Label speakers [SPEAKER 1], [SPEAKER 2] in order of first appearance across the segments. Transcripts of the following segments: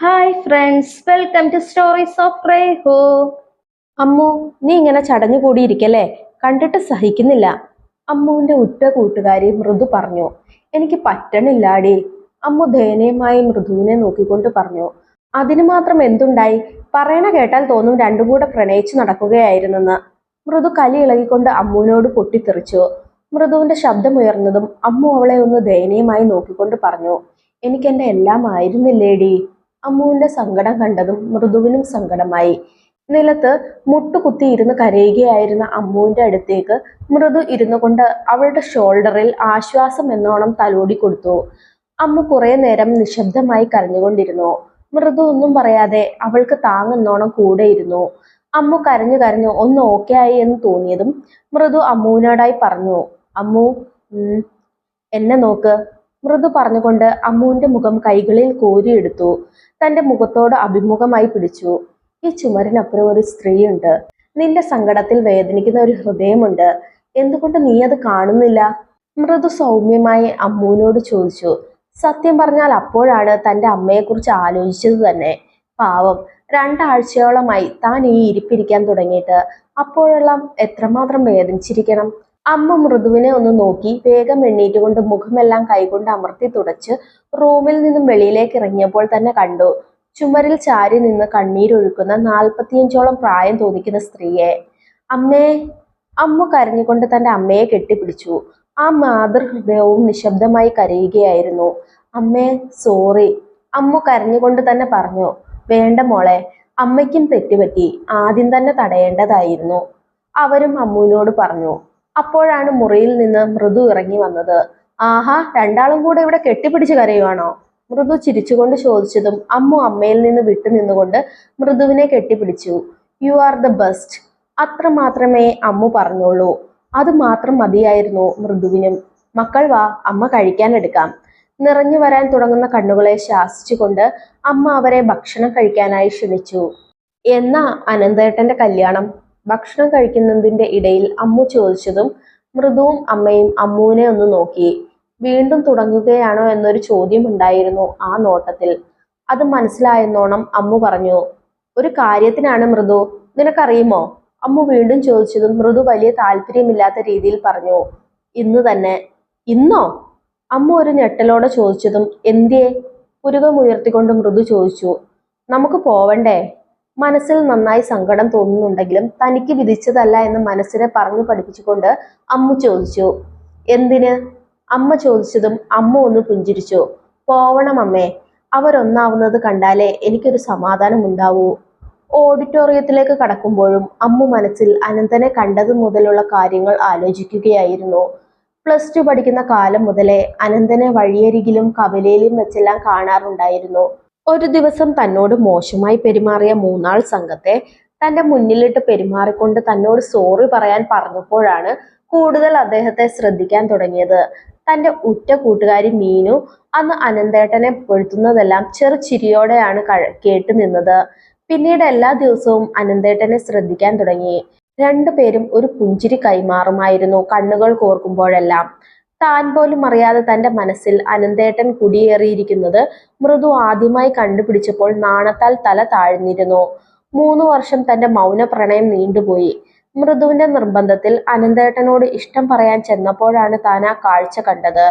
[SPEAKER 1] Hi friends welcome to stories of റേഹോ Ammu നീ ഇങ്ങനെ ചടഞ്ഞു കൂടിയിരിക്കല്ലേ? കണ്ടിട്ട് സഹിക്കുന്നില്ല. അമ്മുവിന്റെ ഉറ്റ കൂട്ടുകാരി മൃദു പറഞ്ഞു എനിക്ക് പറ്റണില്ലാടി. അമ്മു ദയനീയമായി മൃദുവിനെ നോക്കിക്കൊണ്ട് പറഞ്ഞു അതിന് മാത്രം എന്തുണ്ടായി? പറയണ കേട്ടാൽ തോന്നും രണ്ടും കൂടെ പ്രണയിച്ചു നടക്കുകയായിരുന്നെന്ന്. മൃദു കലി ഇളകിക്കൊണ്ട് അമ്മുവിനോട് പൊട്ടിത്തെറിച്ചു. മൃദുവിന്റെ ശബ്ദമുയർന്നതും അമ്മു അവളെ ഒന്ന് ദയനീയമായി നോക്കിക്കൊണ്ട് പറഞ്ഞു എനിക്കെന്റെ എല്ലാം ആയിരുന്നില്ലേടി. അമ്മുവിന്റെ സങ്കടം കണ്ടതും മൃദുവിനും സങ്കടമായി. നിലത്ത് മുട്ടുകുത്തി ഇരുന്ന് കരയുകയായിരുന്ന അമ്മുവിന്റെ അടുത്തേക്ക് മൃദു ഇരുന്നു കൊണ്ട് അവളുടെ ഷോൾഡറിൽ ആശ്വാസം എന്നോണം തലോടി കൊടുത്തു. അമ്മ കുറെ നേരം നിശബ്ദമായി കരഞ്ഞുകൊണ്ടിരുന്നു. മൃദു ഒന്നും പറയാതെ അവൾക്ക് താങ്ങുന്നോണം കൂടെയിരുന്നു അമ്മു കരഞ്ഞു കരഞ്ഞു ഒന്ന് ഓക്കെ ആയി എന്ന് തോന്നിയതും മൃദു അമ്മുവിനോടായി പറഞ്ഞു. അമ്മു എന്നെ നോക്ക്. മൃദു പറഞ്ഞുകൊണ്ട് അമ്മുവിന്റെ മുഖം കൈകളിൽ കോരിയെടുത്തു. തന്റെ മുഖത്തോട് അഭിമുഖമായി പിടിച്ചു. ഈ ചുമരിനപ്പുറം ഒരു സ്ത്രീയുണ്ട്. നിന്റെ സങ്കടത്തിൽ വേദനിക്കുന്ന ഒരു ഹൃദയമുണ്ട്. എന്തുകൊണ്ട് നീ അത് കാണുന്നില്ല? മൃദു സൗമ്യമായി അമ്മുവിനോട് ചോദിച്ചു. സത്യം പറഞ്ഞാൽ അപ്പോഴാണ് തന്റെ അമ്മയെക്കുറിച്ച് ആലോചിച്ചത് തന്നെ. പാവം രണ്ടാഴ്ചയോളമായി താൻ ഈ ഇരിപ്പിരിക്കാൻ തുടങ്ങിയിട്ട്. അപ്പോഴെല്ലാം എത്രമാത്രം വേദനിച്ചിരിക്കണം? അമ്മ മൃദുവിനെ ഒന്ന് നോക്കി വേഗം എണ്ണീറ്റുകൊണ്ട് മുഖമെല്ലാം കൈകൊണ്ട് അമർത്തി തുടച്ച് റൂമിൽ നിന്നും വെളിയിലേക്ക് ഇറങ്ങിയപ്പോൾ തന്നെ കണ്ടു. ചുമരിൽ ചാരി നിന്ന് കണ്ണീരൊഴുക്കുന്ന നാൽപ്പത്തിയഞ്ചോളം പ്രായം തോന്നിക്കുന്ന സ്ത്രീയെ. അമ്മേ അമ്മ കരഞ്ഞുകൊണ്ട് തന്റെ അമ്മയെ കെട്ടിപ്പിടിച്ചു. ആ മാതൃഹൃദയവും നിശബ്ദമായി കരയുകയായിരുന്നു. അമ്മേ സോറി. അമ്മ കരഞ്ഞുകൊണ്ട് തന്നെ പറഞ്ഞു വേണ്ട മോളെ അമ്മയ്ക്കും തെറ്റുപറ്റി. ആദ്യം തന്നെ തടയേണ്ടതായിരുന്നു. അവരും അമ്മുവിനോട് പറഞ്ഞു അപ്പോഴാണ് മുറിയിൽ നിന്ന് മൃദു ഇറങ്ങി വന്നത്. ആഹാ രണ്ടാളും കൂടെ ഇവിടെ കെട്ടിപ്പിടിച്ച് കരയുവാണോ? മൃദു ചിരിച്ചുകൊണ്ട് ചോദിച്ചതും അമ്മു അമ്മയിൽ നിന്ന് വിട്ടു നിന്നുകൊണ്ട് മൃദുവിനെ കെട്ടിപ്പിടിച്ചു. യു ആർ ദ ബെസ്റ്റ് അത്ര മാത്രമേ അമ്മു പറഞ്ഞുള്ളൂ. അത് മാത്രം മതിയായിരുന്നു മൃദുവിനും. മക്കൾ വാ അമ്മ കഴിക്കാൻ എടുക്കാം. നിറഞ്ഞു വരാൻ തുടങ്ങുന്ന കണ്ണുകളെ ശാസിച്ചുകൊണ്ട് അമ്മ അവരെ ഭക്ഷണം കഴിക്കാനായി ക്ഷണിച്ചു. എന്നാ അനന്തേട്ടന്റെ കല്യാണം? ഭക്ഷണം കഴിക്കുന്നതിന്റെ ഇടയിൽ അമ്മു ചോദിച്ചതും മൃദുവും അമ്മയും അമ്മുവിനെ ഒന്ന് നോക്കി. വീണ്ടും തുടങ്ങുകയാണോ എന്നൊരു ചോദ്യം ഉണ്ടായിരുന്നു ആ നോട്ടത്തിൽ. അത് മനസ്സിലായെന്നോണം അമ്മു പറഞ്ഞു. ഒരു കാര്യത്തിനാണ് മൃദു. നിനക്കറിയുമോ? അമ്മു വീണ്ടും ചോദിച്ചതും മൃദു വലിയ താല്പര്യമില്ലാത്ത രീതിയിൽ പറഞ്ഞു. ഇന്ന് തന്നെ. ഇന്നോ? അമ്മ ഒരു ഞെട്ടലോടെ ചോദിച്ചതും എന്തിയെ? പുരുകമുയർത്തിക്കൊണ്ട് മൃദു ചോദിച്ചു. നമുക്ക് പോവണ്ടേ? മനസ്സിൽ നന്നായി സങ്കടം തോന്നുന്നുണ്ടെങ്കിലും തനിക്ക് വിധിച്ചതല്ല എന്ന് മനസ്സിനെ പറഞ്ഞു പഠിപ്പിച്ചുകൊണ്ട് അമ്മ ചോദിച്ചു. എന്തിന്? അമ്മ ചോദിച്ചതും അമ്മ ഒന്ന് പുഞ്ചിരിച്ചു. പോവണം അമ്മേ അവരൊന്നാവുന്നത് കണ്ടാലേ എനിക്കൊരു സമാധാനം ഉണ്ടാവൂ. ഓഡിറ്റോറിയത്തിലേക്ക് കടക്കുമ്പോഴും അമ്മ മനസ്സിൽ അനന്തനെ കണ്ടത് മുതലുള്ള കാര്യങ്ങൾ ആലോചിക്കുകയായിരുന്നു. പ്ലസ് ടു പഠിക്കുന്ന കാലം മുതലേ അനന്തനെ വഴിയരികിലും കവലയിലും വെച്ചെല്ലാം കാണാറുണ്ടായിരുന്നു. ഒരു ദിവസം തന്നോട് മോശമായി പെരുമാറിയ മൂന്നാൾ സംഘത്തെ തന്റെ മുന്നിലിട്ട് പെരുമാറിക്കൊണ്ട് തന്നോട് സോറി പറയാൻ പറഞ്ഞപ്പോഴാണ് കൂടുതൽ അദ്ദേഹത്തെ ശ്രദ്ധിക്കാൻ തുടങ്ങിയത്. തന്റെ ഉറ്റ കൂട്ടുകാരി മീനു അന്ന് അനന്തേട്ടനെ പൊഴുത്തുന്നതെല്ലാം ചെറുചിരിയോടെയാണ് കേട്ടു നിന്നത്. പിന്നീട് എല്ലാ ദിവസവും അനന്തേട്ടനെ ശ്രദ്ധിക്കാൻ തുടങ്ങി. രണ്ടുപേരും ഒരു പുഞ്ചിരി കൈമാറുമായിരുന്നു കണ്ണുകൾ കോർക്കുമ്പോഴെല്ലാം. താൻ പോലും അറിയാതെ തന്റെ മനസ്സിൽ അനന്തേട്ടൻ കുടിയേറിയിരിക്കുന്നത് മൃദു ആദ്യമായി കണ്ടുപിടിച്ചപ്പോൾ നാണത്താൽ തല താഴ്ന്നിരുന്നു. മൂന്നു വർഷം തന്റെ മൗന പ്രണയം നീണ്ടുപോയി. മൃദുവിന്റെ നിർബന്ധത്തിൽ അനന്തേട്ടനോട് ഇഷ്ടം പറയാൻ ചെന്നപ്പോഴാണ് താൻ ആ കാഴ്ച കണ്ടത്.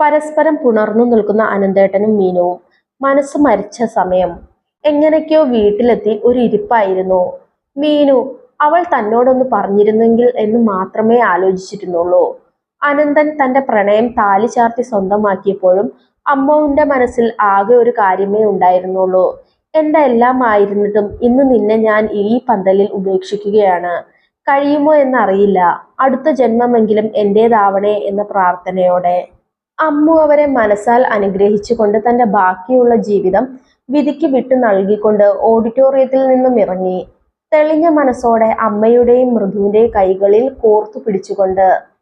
[SPEAKER 1] പരസ്പരം പുണർന്നു നിൽക്കുന്ന അനന്തേട്ടനും മീനുവും. മനസ്സ് മരിച്ച സമയം. എങ്ങനെയൊക്കെയോ വീട്ടിലെത്തി ഒരു ഇരിപ്പായിരുന്നു. മീനു അവൾ തന്നോടൊന്ന് പറഞ്ഞിരുന്നെങ്കിൽ എന്ന് മാത്രമേ ആലോചിച്ചിരുന്നുള്ളൂ. അനന്തൻ തന്റെ പ്രണയം താലി ചാർത്തി സ്വന്തമാക്കിയപ്പോഴും അമ്മുവിന്റെ മനസ്സിൽ ആകെ ഒരു കാര്യമേ ഉണ്ടായിരുന്നുള്ളൂ. എന്റെ എല്ലാം ആയിരുന്നിട്ടും ഇന്ന് നിന്നെ ഞാൻ ഈ പന്തലിൽ ഉപേക്ഷിക്കുകയാണ്. കഴിയുമോ എന്നറിയില്ല. അടുത്ത ജന്മമെങ്കിലും എന്റേതാവണേ എന്ന പ്രാർത്ഥനയോടെ. അമ്മു അവരെ മനസ്സാൽ അനുഗ്രഹിച്ചുകൊണ്ട് തന്റെ ബാക്കിയുള്ള ജീവിതം വിധിക്ക് വിട്ടു നൽകിക്കൊണ്ട് ഓഡിറ്റോറിയത്തിൽ നിന്നും ഇറങ്ങി. തെളിഞ്ഞ മനസ്സോടെ അമ്മയുടെയും മൃദുവിന്റെയും കൈകളിൽ കോർത്തു പിടിച്ചുകൊണ്ട്